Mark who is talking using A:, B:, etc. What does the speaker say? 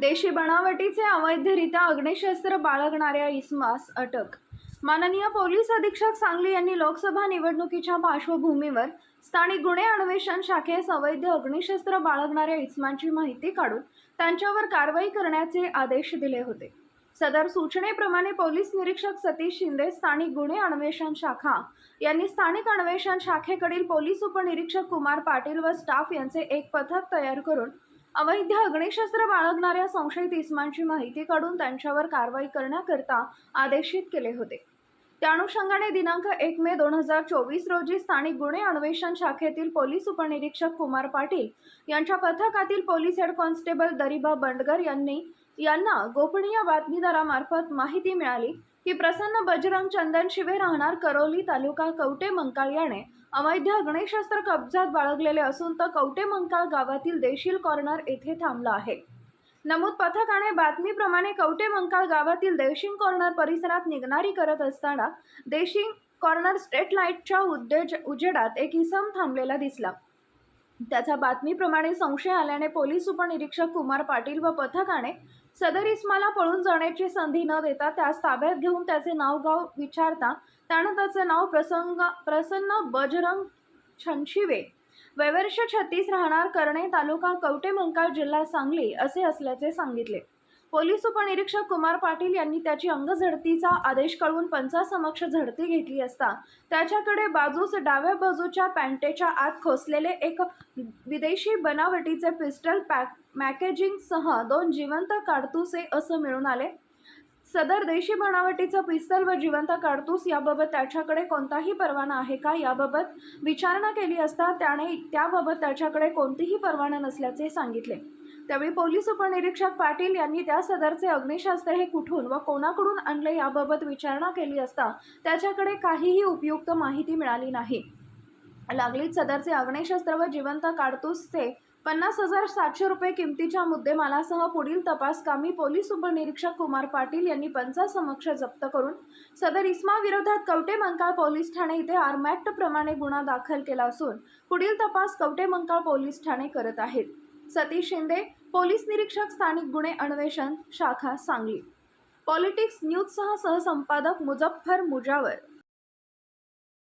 A: देशी बनावटीचे अवैधरित्या अग्निशस्त्र बाळगणाऱ्या इस्मास अटक. माननीय पोलीस अधीक्षक सांगली यांनी लोकसभा निवडणुकीच्या पार्श्वभूमीवर स्थानिक गुन्हे अन्वेषण शाखेस अवैध अग्निशस्त्र बाळगणाऱ्या इस्मांची माहिती काढून त्यांच्यावर कारवाई करण्याचे आदेश दिले होते. सदर सूचनेप्रमाणे पोलीस निरीक्षक सतीश शिंदे स्थानिक गुन्हे अन्वेषण शाखा यांनी स्थानिक अन्वेषण शाखेकडील पोलीस उपनिरीक्षक कुमार पाटील व स्टाफ यांचे एक पथक तयार करून अवैध अग्निशस्त्र बाळगणाऱ्या संशयित इस्मांची माहिती काढून त्यांच्यावर कारवाई करण्याकरता आदेशित केले होते. त्या अनुषंगाने दिनांक एक मे दोन हजार चोवीस रोजी स्थानिक गुन्हे अन्वेषण शाखेतील पोलीस उपनिरीक्षक कुमार पाटील यांच्या पथकातील police head constable Dariba Bandgar यांनी यांना गोपनीय बातमीदारामार्फत माहिती मिळाली. की प्रसन्न बजरंग चंदन शिवे राहणार करोली तालुका कवटे मंकाळ याने. अवैध अग्निशस्त्र कब्जात बाळगलेले असून तो कवटे मंकाळ गावातील देशील कॉर्नर येथे थांबला आहे. नमूद पथकाने बातमीप्रमाणे कवटे मंकाळ गावातील देशिंग कॉर्नर परिसरात निघणारी करत असताना देशिंग कॉर्नर स्ट्रेट लाईटच्या उद्देज उजेडात एक इसम थांबलेला दिसला. त्याचा बातमीप्रमाणे संशय आल्याने पोलीस उपनिरीक्षक कुमार पाटील व पथकाने सदर इस्माला पळून जाण्याची संधी न देता त्यास ताब्यात घेऊन त्याचे नाव गाव विचारता त्यानं त्याचे नाव प्रसंग प्रसन्न बजरंग छनशिवे वैवर्ष छत्तीस राहणार करणे तालुका कवटे मंकाळ जिल्हा सांगली असे असल्याचे सांगितले. पोलीस उपनिरीक्षक कुमार पाटील यांनी त्याची अंगझडतीचा आदेश कळवून पंचासमक्ष झडती घेतली असता त्याच्याकडे बाजूस डाव्या बाजूच्या पॅन्टेच्या आत खोसलेले एक विदेशी बनावटीचे पिस्टल पॅक मॅकेजिंगसह दोन जिवंत काडतुसे असं मिळून आले. सदर देशी बनावटीचं पिस्तल व जिवंत काडतूस याबाबत त्याच्याकडे कोणताही परवाना आहे का? याबाबत विचारणा केली असता त्याने त्याबाबत त्याच्याकडे कोणतीही परवाना नसल्याचे सांगितले. त्यावेळी पोलीस उपनिरीक्षक पाटील यांनी त्या सदरचे अग्निशास्त्र हे कुठून व कोणाकडून आणले याबाबत विचारणा केली असता त्याच्याकडे काहीही उपयुक्त माहिती मिळाली नाही. लागलीच सदरचे अग्निशस्त्र व जिवंत काडतूसचे पन्नास हजार सातशे रुपये किमतीच्या मुद्देमालासह पुढील तपास कामी पोलीस उपनिरीक्षक कुमार पाटील यांनी पंचासमक्ष जप्त करून सदर इस्मा विरोधात कवटे मंकाळ पोलीस ठाणे इथे आर्मॅक्ट प्रमाणे गुन्हा दाखल केला असून पुढील तपास कवटे मंकाळ पोलीस ठाणे करत आहेत. सतीश शिंदे पोलीस निरीक्षक स्थानिक गुन्हे अन्वेषण शाखा सांगली. पॉलिटिक्स न्यूजसह सहसंपादक मुजफ्फर मुजावर